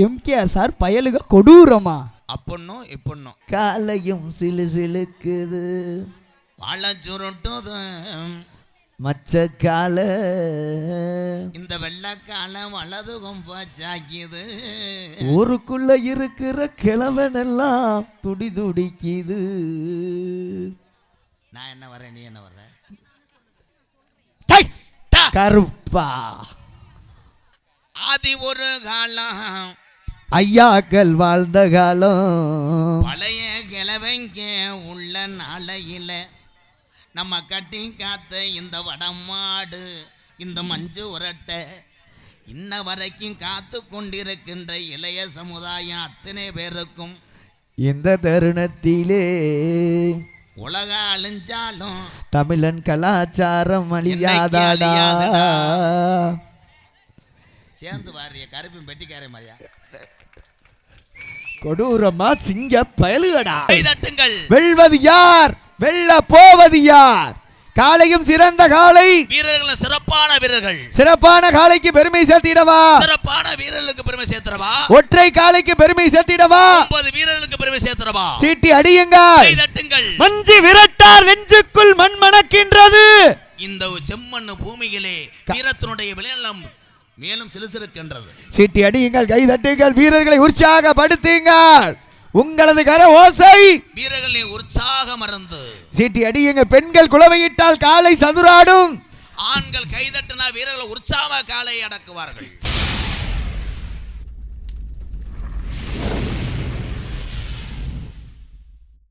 MKR sir பயலுக கொடூரமா? அப்பொன்னும் இப்பொன்னும் காலையும் சிலு சிலுக்குது. வாழ சுருட்டுது மச்ச கால. இந்த வெள்ளக்கால வலது கொம்ப சாக்கியது ஊருக்குள்ள இருக்கிற கிழவனெல்லாம் துடி துடிக்குது. நான் என்ன வரேன் நீ என்ன வர்ற? டை! கருப்பா. ஆதி ஒரு காலம். ஐயாக்கள் வாழ்ந்த காலம் பழைய கிழவங்க உள்ள நாளையில நம்ம கட்டி காத்த இந்த வடமாடு இந்த மஞ்சு உரட்டை இன்ன வரைக்கும் காத்து கொண்டிருக்கின்ற இளைய சமுதாயம் அத்தனை பேருக்கும் இந்த தருணத்திலே உலக அழிஞ்சாலும் தமிழன் கலாச்சாரம் அழியாதாடா அழியாதடா. சேர்ந்து வாரிய கருப்பின் பெட்டிக்காரே மாதிரியா? கொடூரமா சிங்க பயலுகடா. தட்டுங்கள். வெல்வது யார்? வெல்ல போவது யார்? காளையும் சிறந்த காளை. வீரர்கள் சிறப்பான வீரர்கள். சிறப்பான காளைக்கு பெருமை சேர்த்திடவா? சிறப்பான வீரர்களுக்கு பெருமை சேர்த்துறவா ஒற்றை காளைக்கு பெருமை சேர்த்திடவா? ஒன்பது வீரர்களுக்கு பெருமை சேர்த்துறவா சீட்டி அடியுங்க தட்டுங்கள். மஞ்சு விரட்டார் நெஞ்சுக்குள் மண் மணக்கின்றது இந்த செம்மண்ணு பூமியிலே வீரத்தினுடைய விளையாளம் மேலும் சிலுசிருக்கின்றது சீட்டி அடியுங்கள் கை தட்டுங்கள் வீரர்களை உற்சாகப்படுத்துங்கள். உங்களது கர ஓசை. வீரர்களை உற்சாக மறந்து சீட்டி அடியுங்க பெண்கள் குளவையிட்டால் காலை சதுராடும். ஆண்கள் கைதட்டினா வீரர்கள் உற்சாக காலை அடக்குவார்கள்.